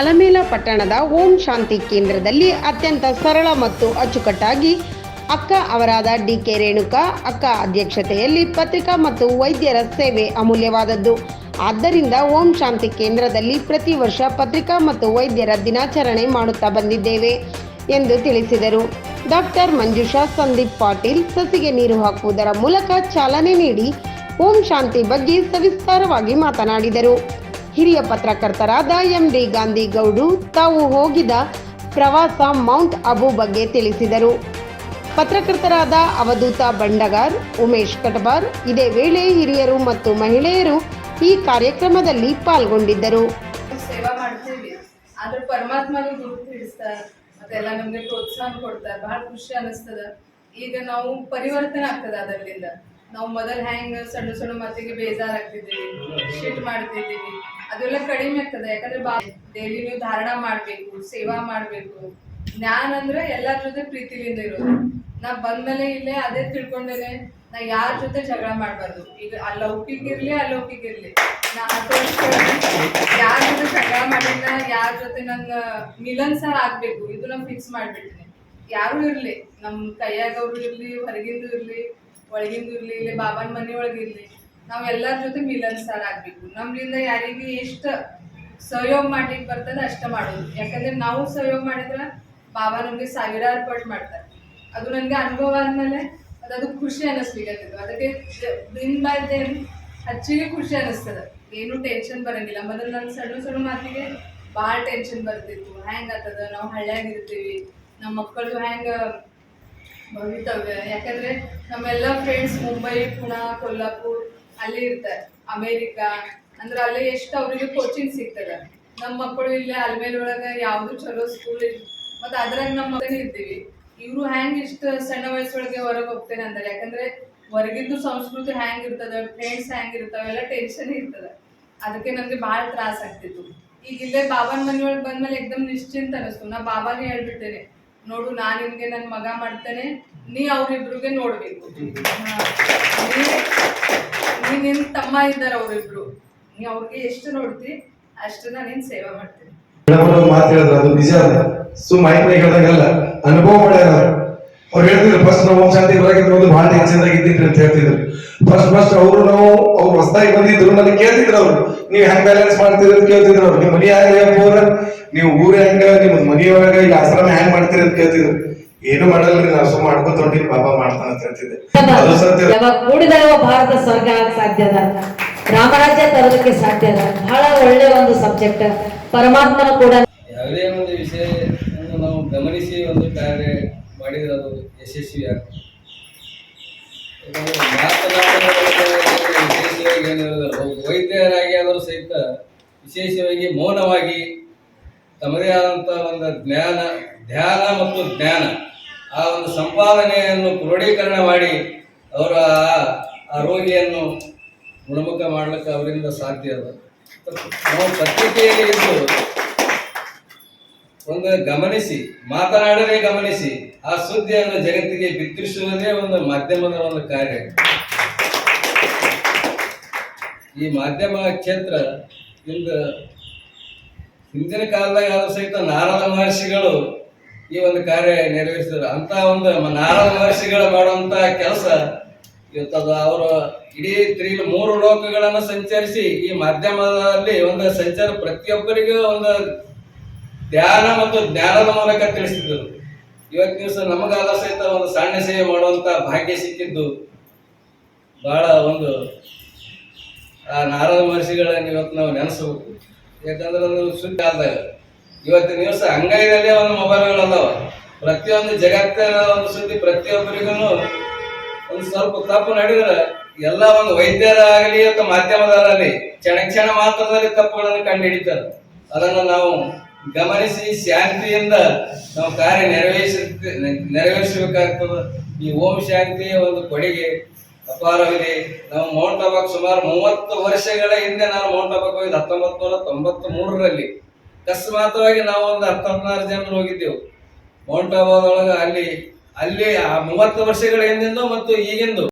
ಅಲಮೇಲ ಪಟ್ಟಣದ ಓಂ ಶಾಂತಿ ಕೇಂದ್ರದಲ್ಲಿ ಅತ್ಯಂತ ಸರಳ ಮತ್ತು ಅಚ್ಚುಕಟ್ಟಾಗಿ ಅಕ್ಕ ಅವರಾದ ಡಿ ಕೆ ರೇಣುಕಾ, ಅಕ್ಕ ಅಧ್ಯಕ್ಷತೆಯಲ್ಲಿ ಪತ್ರಿಕಾ ಮತ್ತು ವೈದ್ಯರ ಸೇವೆ ಅಮೂಲ್ಯವಾದದ್ದು. ಆದ್ದರಿಂದ ಓಂ ಶಾಂತಿ ಕೇಂದ್ರದಲ್ಲಿ ಪ್ರತಿ ವರ್ಷ ಪತ್ರಿಕಾ ಮತ್ತು ವೈದ್ಯರ ದಿನಾಚರಣೆ ಮಾಡುತ್ತಾ ಬಂದಿದ್ದೇವೆ ಎಂದು ತಿಳಿಸಿದರು. ಡಾಕ್ಟರ್ ಮಂಜುಷಾ ಸಂದೀಪ್ ಪಾಟೀಲ್ ಸಸಿಗೆ ನೀರು ಹಾಕುವುದರ ಮೂಲಕ ಚಾಲನೆ ನೀಡಿ ಓಂ ಶಾಂತಿ ಬಗ್ಗೆ ಸವಿಸ್ತಾರವಾಗಿ ಮಾತನಾಡಿದರು. ಹಿರಿಯ ಪತ್ರಕರ್ತರಾದ ಎಂ ಡಿ ಗಾಂಧಿ ಗೌಡು ತಾವು ಹೋಗಿದ ಪ್ರವಾಸ ಮೌಂಟ್ ಅಬು ಬಗ್ಗೆ ತಿಳಿಸಿದರು. ಪತ್ರಕರ್ತರಾದ ಅವಧೂತ ಬಂಡಗಾರ್ ಉಮೇಶ್ ಕಟಬಾರ್ ಇದೇ ವೇಳೆ ಹಿರಿಯರು ಮತ್ತು ಮಹಿಳೆಯರು ಈ ಕಾರ್ಯಕ್ರಮದಲ್ಲಿ ಪಾಲ್ಗೊಂಡಿದ್ದರು. ಸೇವಾ ಮಾಡ್ತೀವಿ. ಆದ್ರೆ ಪರಮಾತ್ಮನಿಗೆ ಗುರು ಮತ್ತೆಲ್ಲ ನಮ್ಗೆ ಪ್ರೋತ್ಸಾಹ ಕೊಡ್ತಾರೆ ಬಹಳ ಖುಷಿ ಅನಿಸ್ತದ ಈಗ ನಾವು ಪರಿವರ್ತನೆ ಆಗ್ತದ ಅದರಿಂದ ನಾವು ಮೊದಲು ಹ್ಯಾಂಗ್ ಸಣ್ಣ ಸಣ್ಣ ಮಾತಿಗೆ ಬೇಜಾರಾಗ್ತಿದ್ದೀವಿ ಶಿಟ್ ಮಾಡ್ತಿದ್ದೀವಿ. ಅದೆಲ್ಲ ಕಡಿಮೆ ಆಗ್ತದೆ. ಯಾಕಂದ್ರೆ ಬಾ ಡೈಲಿ ನೀವು ಧಾರಣ ಮಾಡ್ಬೇಕು, ಸೇವಾ ಮಾಡ್ಬೇಕು. ಜ್ಞಾನ ಅಂದ್ರೆ ಎಲ್ಲರ ಜೊತೆ ಪ್ರೀತಿಲಿಂದ ಇರೋದು. ನಾ ಬಂದ್ಮೇಲೆ ಇಲ್ಲೇ ಅದೇ ತಿಳ್ಕೊಂಡೇನೆ, ನಾ ಯಾರ ಜೊತೆ ಜಗಳ ಮಾಡ್ಬಾರ್ದು. ಈಗ ಅಲೌಕಿಕ ಇರ್ಲಿ ಅಲೌಕಿಕ ಇರ್ಲಿ. ನಾ ಹತ್ತು ವರ್ಷ ಯಾರ ಜೊತೆ ಜಗಳ ಮಾಡಿಲ್ಲ ಯಾರ ಜೊತೆ ನನ್ನ ಮಿಲನ್ಸಾರ ಆಗ್ಬೇಕು, ಇದು ನಾನು ಫಿಕ್ಸ್ ಮಾಡ್ಬಿಟ್ಟಿನಿ ಯಾರು ಇರ್ಲಿ. ನಮ್ ಕೈಯಾಗವ್ರು ಇರ್ಲಿ, ಹೊರಗಿಂದು ಇರ್ಲಿ, ಒಳಗಿಂದು ಇರ್ಲಿ, ಇಲ್ಲಿ ಬಾಬನ್ ಮನೆ ಒಳಗಿರ್ಲಿ ನಾವ್ ಎಲ್ಲಾರ ಜೊತೆ ಮಿಲನ್ಸಾರ ಆಗ್ಬೇಕು. ನಮ್ಲಿಂದ ಯಾರಿಗೆ ಎಷ್ಟ ಸಹಯೋಗ ಮಾಡ್ಲಿಕ್ಕೆ ಬರ್ತದೆ ಅಷ್ಟ ಮಾಡೋದು. ಯಾಕಂದ್ರೆ ನಾವು ಸಹಯೋಗ ಮಾಡಿದ್ರೆ ಬಾಬಾ ನಮ್ಗೆ ಸಾವಿರಾರು ಪಟ್ಟು ಮಾಡ್ತಾರೆ. ಅದು ನನಗೆ ಅನುಭವ ಆದ್ಮೇಲೆ ಅದು ಖುಷಿ ಅನ್ನಿಸ್ಬೇಕಾಗ್ತದೆ ಅದಕ್ಕೆ ದಿನ ಬೈ ದಿನ ಹಚ್ಚಿಗೆ ಖುಷಿ ಅನಿಸ್ತದ. ಏನು ಟೆನ್ಷನ್ ಬರಂಗಿಲ್ಲ. ಮೊದಲು ನನ್ನ ಸಣ್ಣ ಸಣ್ಣ ಮಾತಿಗೆ ಭಾಳ ಟೆನ್ಷನ್ ಬರ್ತಿತ್ತು. ಹ್ಯಾಂಗ್ ಆಗ್ತದ? ನಾವು ಹಳ್ಳಿಯಾಗ ಇರ್ತೀವಿ ನಮ್ಮ ಮಕ್ಕಳು ಹ್ಯಾಂಗ ಭವಿತವ್ಯ? ಯಾಕಂದ್ರೆ ನಮ್ಮೆಲ್ಲ ಫ್ರೆಂಡ್ಸ್ ಮುಂಬೈ, ಪುಣಾ, ಕೊಲ್ಲಾಪುರ್ ಅಲ್ಲಿ ಇರ್ತಾರೆ. ಅಮೇರಿಕಾ ಅಂದ್ರೆ ಅಲ್ಲೇ ಎಷ್ಟು ಅವ್ರಿಗೆ ಕೋಚಿಂಗ್ ಸಿಗ್ತದ. ನಮ್ಮ ಮಕ್ಕಳು ಇಲ್ಲೇ ಅಲ್ಮೇಲ್ ಒಳಗ ಯಾವ್ದು ಚಲೋ ಸ್ಕೂಲ್ ಮತ್ತೆ ಅದ್ರಾಗ ನಮ್ಮ ಮಗನ ಇರ್ತೀವಿ. ಇವ್ರು ಹ್ಯಾಂಗ್ ಇಷ್ಟ ಸಣ್ಣ ವಯಸ್ಸೊಳಗೆ ಹೊರಗೆ ಹೋಗ್ತೇನೆ ಅಂದ್ರೆ ಯಾಕಂದ್ರೆ ಹೊರಗಿದ್ದು ಸಂಸ್ಕೃತಿ ಹ್ಯಾಂಗ್ ಇರ್ತದ ಫ್ರೆಂಡ್ಸ್ ಹ್ಯಾಂಗ್ ಇರ್ತಾವ ಎಲ್ಲ ಟೆನ್ಷನ್ ಇರ್ತದ. ಅದಕ್ಕೆ ನಮ್ಗೆ ಬಹಳ ತ್ರಾಸ ಆಗ್ತಿತ್ತು. ಈಗ ಇಲ್ಲೇ ಬಾಬಾನ್ ಮನೆಯೊಳಗೆ ಬಂದ್ಮೇಲೆ ಎಕ್ದಮ್ ನಿಶ್ಚಿಂತ ಅನಿಸ್ತು. ನಾ ಬಾಬಾಗೆ ಹೇಳ್ಬಿಟ್ಟೇನೆ ನೋಡು ನಾ ನಿನ್ಗೆ ನನ್ನ ಮಗ ಮಾಡ್ತೇನೆ. ನೀ ಅವ್ರಿಬ್ರಿಗೆ ನೋಡ್ಬೇಕು. ಹಾ. ನೀ- ನೀ ತಮ್ಮ ಇದ್ದಾರೆ ಅವರಿಬ್ರು. ನೀ ಅವ್ರಿಗೆ ಎಷ್ಟು ನೋಡ್ತಿ, ಅಷ್ಟನ್ನ ನಾನು ಸೇವೆ ಮಾಡ್ತೀನಿ ಮೇಡಮ್ ಮಾತು ಹೇಳಿದ್ರು ಅದು ನಿಜ ಅದ ಸುಮ್ ಮೈಕ್ ಹೇಳ್ದಂಗಲ್ಲ, ಅನುಭವ ಹೇಳ್ತಿದ್ರು ಶಾಂತಿ ಒಂದು ಬಹಳ ಅಂತ ಹೇಳ್ತಿದ್ರು. ಫಸ್ಟ್ ಫಸ್ಟ್ ಅವರು ನಾವು, ಅವ್ರು ಹೊಸದಾಗಿ ಬಂದಿದ್ರು ನನಗೆ ಕೇಳ್ತಿದ್ರು ಅವ್ರು. ನೀವು ಹೆಂಗ್ ಬ್ಯಾಲೆನ್ಸ್ ಮಾಡ್ತೀರಿ ಅಂತ ನಿಮ್ಮ ನೀವು ಊರ ಹೆಂಗ, ನಿಮ್ಮ ಮನಿಯೊಳಗ ಈ ಆಶ್ರಮ ಹೆಂಗ್ ಮಾಡ್ತೀರಿ ಅಂತ ಕೇಳ್ತಿದ್ರು. ಏನು ಮಾಡಲ್ರಿ? ನಾವು ಸುಮ್ಮ ಹೊಂಟಿವಿ ಬಾಬಾ ಮಾಡ್ತಾನ ಅಂತ ಹೇಳ್ತಿದ್ದೆ. ಅದು ಸತ್ಯ. ಯಾವಾಗ ಕೂಡಿದಾಗ ಭಾರತ ಸ್ವರ್ಗ ಸಾಧ್ಯ ಅದ? ರಾಮರಾಜ್ಯ ತರೋದಕ್ಕೆ ಸಾಧ್ಯ ಅದ? ಬಹಳ ಒಳ್ಳೆ ಒಂದು ಸಬ್ಜೆಕ್ಟ್ ಪರಮಾತ್ಮನ ಕೂಡ ಯಾವುದೇ ಒಂದು ವಿಷಯ ನಾವು ಗಮನಿಸಿ ಒಂದು ಕಾರ್ಯ ಮಾಡಿದ್ರೆ ಅದು ಯಶಸ್ವಿ ಆಗ್ತದೆ. ಯಾಕಂದ್ರೆ ವಿಶೇಷವಾಗಿ ಏನು ವೈದ್ಯರಾಗಿ ಆದರೂ ಸಹಿತ ವಿಶೇಷವಾಗಿ ಮೌನವಾಗಿ ತಮ್ಮದೇ ಆದಂಥ ಒಂದು ಜ್ಞಾನ ಧ್ಯಾನ ಮತ್ತು ಜ್ಞಾನ. ಆ ಒಂದು ಸಂಪಾದನೆಯನ್ನು ಕ್ರೋಢೀಕರಣ ಮಾಡಿ ಅವರ ಆ- ರೋಗಿಯನ್ನು ಗುಣಮುಖ ಮಾಡಲಿಕ್ಕೆ ಅವರಿಂದ ಸಾಧ್ಯ ಅದ. ನಾವು ಪತ್ರಿಕೆಯಲ್ಲಿ ಇದ್ದು ಒಂದು ಗಮನಿಸಿ, ಮಾತನಾಡದೆ ಗಮನಿಸಿ ಆ ಸುದ್ದಿಯನ್ನು ಜಗತ್ತಿಗೆ ಬಿತ್ತರಿಸುವುದೇ ಒಂದು ಮಾಧ್ಯಮದ ಒಂದು ಕಾರ್ಯ. ಈ ಮಾಧ್ಯಮ ಕ್ಷೇತ್ರ ಇಂದು ಹಿಂದಿನ ಕಾಲದಾಗ ಆದ್ರೂ ಸಹಿತ ನಾರದ ಮಹರ್ಷಿಗಳು ಈ ಒಂದು ಕಾರ್ಯ ನೆರವೇರಿಸಿದ್ರು. ಅಂತ ಒಂದು ನಾರದ ಮಹರ್ಷಿಗಳು ಮಾಡುವಂತ ಕೆಲಸ ಇವತ್ತದು ಅವರು ಇಡೀ ತ್ರೀ ಮೂರು ಲೋಕಗಳನ್ನು ಸಂಚರಿಸಿ ಈ ಮಾಧ್ಯಮದಲ್ಲಿ ಒಂದು ಸಂಚಾರ ಪ್ರತಿಯೊಬ್ಬರಿಗೂ ಒಂದು ಧ್ಯಾನ ಮತ್ತು ಜ್ಞಾನದ ಮೂಲಕ ತಿಳಿಸಿದ್ರು. ಇವತ್ತು ದಿವಸ ನಮಗಾದ ಸಹಿತ ಒಂದು ಸಣ್ಣ ಸೇವೆ ಮಾಡುವಂತ ಭಾಗ್ಯ ಸಿಕ್ಕಿದ್ದು. ಬಹಳ ಒಂದು, ಆ ನಾರದ ಮಹರ್ಷಿಗಳನ್ನ ಇವತ್ತು ನಾವು ನೆನೆಸಬೇಕು. ಯಾಕಂದ್ರೆ ಅದು ಸುದ್ದಿ ಆದಾಗ ಇವತ್ತಿನ ದಿವಸ ಅಂಗೈನಲ್ಲೇ ಒಂದು ಮೊಬೈಲ್ಗಳು ಅದಾವ. ಪ್ರತಿಯೊಂದು ಜಗತ್ತಿನ ಒಂದು ಸುದ್ದಿ ಪ್ರತಿಯೊಬ್ಬರಿಗೂ ಒಂದು ಸ್ವಲ್ಪ ತಪ್ಪು ನಡೆದ್ರೆ ಎಲ್ಲ ಒಂದು ವೈದ್ಯರಾಗಲಿ ಅಥವಾ ಮಾಧ್ಯಮದವರಾಗಲಿ ಕ್ಷಣ ಕ್ಷಣ ಮಾತ್ರದಲ್ಲಿ ತಪ್ಪುಗಳನ್ನು ಕಂಡು ಹಿಡಿತಾರೆ ಅದನ್ನು ನಾವು ಗಮನಿಸಿ ಶಾಂತಿಯಿಂದ ನಾವು ಕಾರ್ಯ ನೆರವೇರಿಸ ನೆರವೇರಿಸಬೇಕಾಗ್ತದೆ. ಈ ಓಂ ಶಾಂತಿಯ ಒಂದು ಕೊಡುಗೆ, ಅಪಾರವಿದೆ. ನಾವು ಮೌಂಟ್ ಅಬಾಕ್ ಸುಮಾರು ಮೂವತ್ತು ವರ್ಷಗಳ ಹಿಂದೆ ನಾನು ಮೌಂಟ್ ಅಬಾಕ್ ಹೋಗಿದ್ದು, ಹತ್ತೊಂಬತ್ತು ನೂರ ತೊಂಬತ್ತ್ ಮೂರರಲ್ಲಿ ಅಕಸ್ಮಾತ್ವಾಗಿ ನಾವು ಒಂದು ಹತ್ತೊಂಬತ್ತಾರು ಜನರು ಹೋಗಿದ್ದೆವು. ಮೌಂಟ್ ಅಬಾದೊಳಗೆ ಅಲ್ಲಿ ಅಲ್ಲಿ ಆ ಮೂವತ್ತು ವರ್ಷಗಳ ಹಿಂದಿಂದು ಮತ್ತು ಈಗಿಂದು.